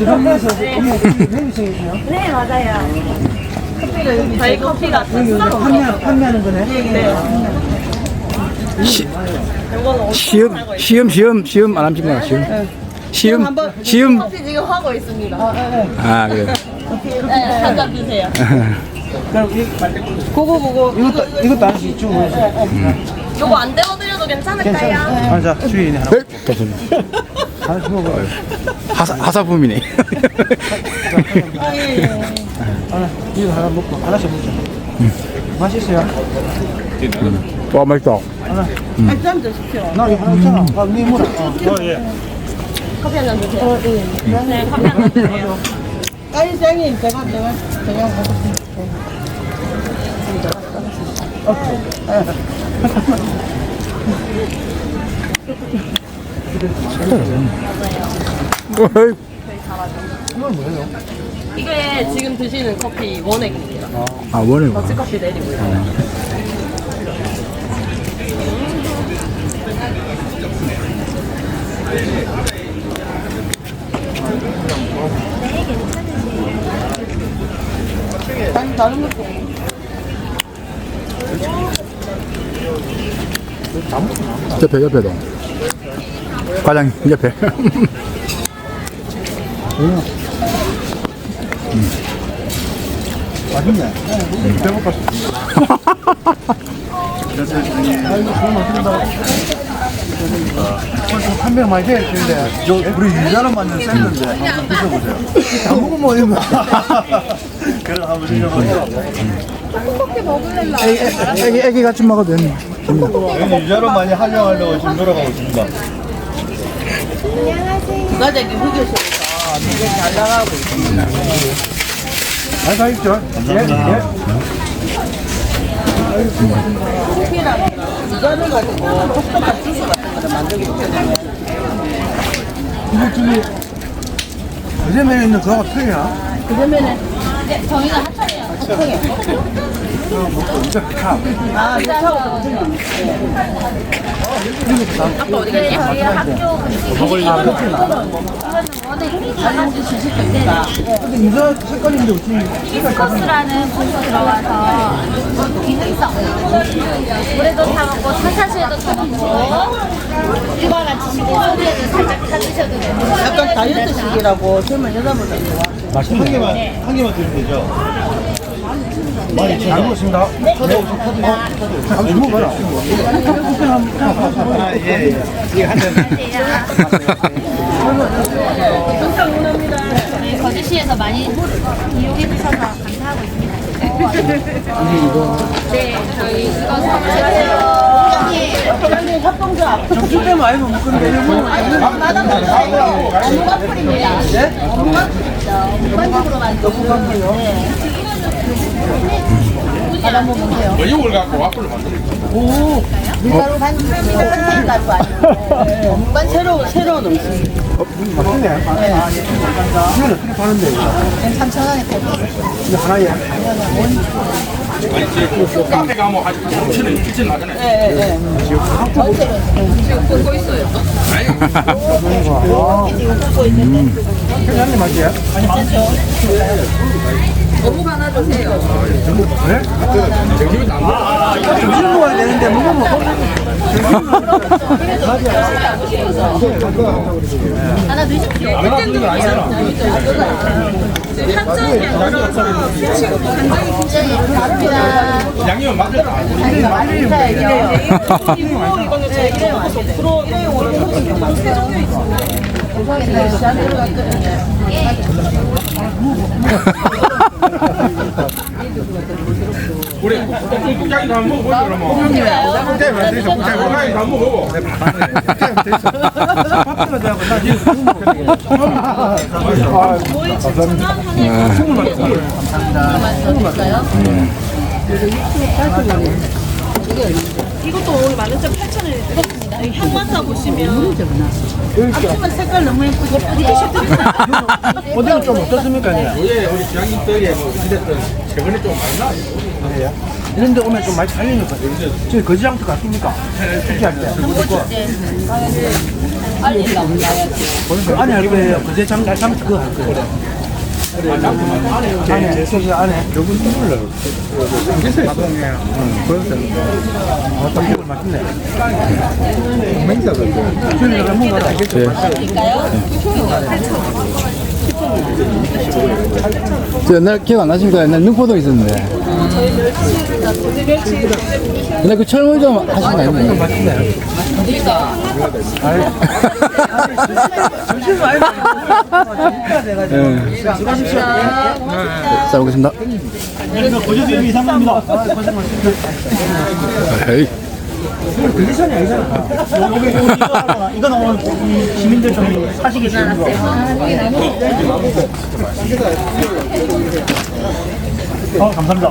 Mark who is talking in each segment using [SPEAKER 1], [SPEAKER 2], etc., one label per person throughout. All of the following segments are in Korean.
[SPEAKER 1] 지방에서 회비생이세요?
[SPEAKER 2] 네, 맞아요. 저희 커피가
[SPEAKER 1] 여기 여기 판매, 판매하는 거네?
[SPEAKER 3] 시, 시험, 시험, 시험, 시험 안 합니까? 시험. 시험, 시험.
[SPEAKER 2] 커피 지금 하고 있습니다.
[SPEAKER 3] 아, 그래.
[SPEAKER 2] 네, 한잔 드세요.
[SPEAKER 1] 그럼 이, 그거 보고 이것도 이것도 하나씩 뭐 주고
[SPEAKER 2] 요거 안 데워드려도 괜찮을까요?
[SPEAKER 1] 아, 자, 주인이 하나.
[SPEAKER 3] 네?
[SPEAKER 1] 하나씩 먹어요.
[SPEAKER 3] 하사, 하사품이네.
[SPEAKER 1] 하나, 이거 하나 먹고 하나씩 먹자. 맛있어요?
[SPEAKER 3] 와, 맛있다.
[SPEAKER 2] 한잔 드십시오.
[SPEAKER 1] 나 이거 하나 있잖아. 아, 니 뭐라? 어,
[SPEAKER 2] 커피 한잔 드세요. 네, 커피 한잔 드세요.
[SPEAKER 1] 아니, 쌤이 제가, 제가, 제가 하고
[SPEAKER 3] 어 이,
[SPEAKER 2] 이게 지금 드시는 커피 원액입니다.
[SPEAKER 3] 아, 원해.
[SPEAKER 2] 더치 커피 내리고요.
[SPEAKER 1] 아니, 다른 것도.
[SPEAKER 3] 옆에, 옆에도. 과장 옆에.
[SPEAKER 1] 맛있네. 배고팠어. 한병 많이 되는데.
[SPEAKER 4] 저 우리 유자로 만든 샌드인데 한번 드셔보세요.
[SPEAKER 1] 다 먹으면 이거.
[SPEAKER 4] 그럼 한번 드셔보세요.
[SPEAKER 3] 애기, 애기, 애기 같이 먹어도 되네.
[SPEAKER 4] 유자로 많이 활용하려고 지금 노력하고 있습니다.
[SPEAKER 2] 부가적인 휴게소에서 되게 잘 나가고 있습니다.
[SPEAKER 1] 아, 다 있죠. 예, 예.
[SPEAKER 2] 커피랑 유자를 가지고 톡톡한 주스 같은 거를 만들기 때문에
[SPEAKER 1] 이거 저기, 어제면에 있는 그거가 틀리나?
[SPEAKER 2] 네, 저희는.
[SPEAKER 1] 진짜 카.
[SPEAKER 2] 아. 아까 어디 갔지? 저희 학교
[SPEAKER 4] 먹을
[SPEAKER 1] 근데 유자 색깔인데 어떻게.
[SPEAKER 5] 코스라는 곳이 들어가서 기능성 물에도 타먹고 사사시에도 타먹고 이와 같이 식이소리에도 살짝 타드셔도 되고
[SPEAKER 2] 약간 다이어트식이라고 젊은 여자분들
[SPEAKER 4] 한 개만 한 개만 드리면 되죠.
[SPEAKER 1] 잘 먹었습니다. 한번 먹어봐라.
[SPEAKER 4] 아, 예, 예. 이게 한 잔.
[SPEAKER 5] 저희 거제시에서 많이 이용해 주셔서 감사하고 있습니다. 네, 저희 이거 선물해드려요.
[SPEAKER 2] 사장님 협동조합
[SPEAKER 1] 점심 때문에 많이 못 먹는데, 이거 먹으면
[SPEAKER 5] 어묵와플입니다.
[SPEAKER 1] 네?
[SPEAKER 5] 무반죽으로 만든
[SPEAKER 6] 의욕을 갖고 와플을 만드는
[SPEAKER 1] 오,
[SPEAKER 2] 밀가루 반죽 밀가루 아니고 무반 새로운 새로운 음식
[SPEAKER 1] 맛있네. 이건 어떻게 파는데, 이거?
[SPEAKER 2] 3,000원에 팔고
[SPEAKER 1] 이거 하나에.
[SPEAKER 6] 아니 저 카페 가면 아직 정신은 일찍 나잖아요.
[SPEAKER 2] 예예예 지금 꽂고 있어요
[SPEAKER 1] 회장님 맞지?
[SPEAKER 2] 어묵 하나 주세요
[SPEAKER 1] 네?
[SPEAKER 6] 정신이 안 나.
[SPEAKER 1] 점심 먹어야 되는데, 먹으면.
[SPEAKER 5] 하나 드십시오. 감사합니다.
[SPEAKER 6] 양념 맞을 다 알고. 우리 국장이도 한번 먹어보자 그러면. 국장이 만들죠. 국장이 한번 먹어.
[SPEAKER 1] 지금
[SPEAKER 2] 이것도 오늘 만 원짜리 8,000원에 드 향마사 보시면 앞치마 색깔 너무 예쁘죠
[SPEAKER 1] 어디가 좀 어떻습니까? 이제?
[SPEAKER 6] 예, 우리 지향님 떡에 뭐 이랬던 최근에 좀 많이 나.
[SPEAKER 1] 이런 데 오면 좀 많이 살리는 거 같아요. 저희 거지장터 갔습니까? 숙제할 때. 그할 거예요. 그제 잠, 잠 그거 할 거예요. 안에, 저기 안에. 요건 몰라요. 어, 땀국을 맛있네. 맹자가 준이가 뭔가
[SPEAKER 3] 저 옛날 기억 안 나십니까? 옛날 능포동 있었는데. 근데 그 철물 좀 하신 거 아니에요? 잘 먹겠습니다.
[SPEAKER 1] 고조수님 이상입니다.
[SPEAKER 3] 에이.
[SPEAKER 1] 컨디션이 아니잖아. 이건 오늘 시민들 좀 거. 어, 감사합니다.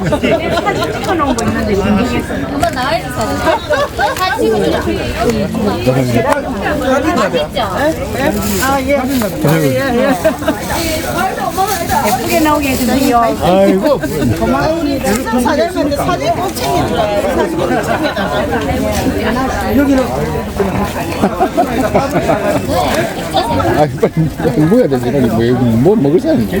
[SPEAKER 1] 매너님, 매너님 딸님이가?
[SPEAKER 5] 따니 따니. 그만 나와있어. 사진 찍어주세요. 맛있죠?
[SPEAKER 4] 아이고
[SPEAKER 2] 사장님한테 사진 꼭 챙겨줘요. 사진 꼭
[SPEAKER 3] 아, 빨리 공부해야 되지. 빨리 뭐, 뭐 먹을 사람이지.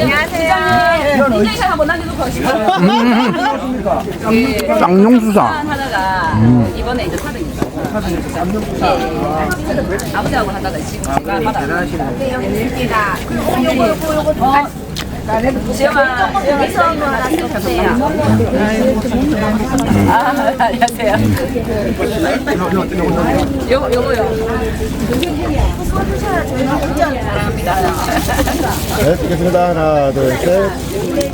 [SPEAKER 1] 죠.
[SPEAKER 5] 오세요.
[SPEAKER 1] 직접 다 하셨네.
[SPEAKER 3] 쌍용수사.
[SPEAKER 7] 하다가 이번에 이제 사등이죠. 아버지하고 하다가 지금 제가 받아. 지영아, 여기서 하나 주세요. 아, 안녕하세요. 요거, 요거요.
[SPEAKER 4] 네 찍겠습니다 하나 둘 셋 넷.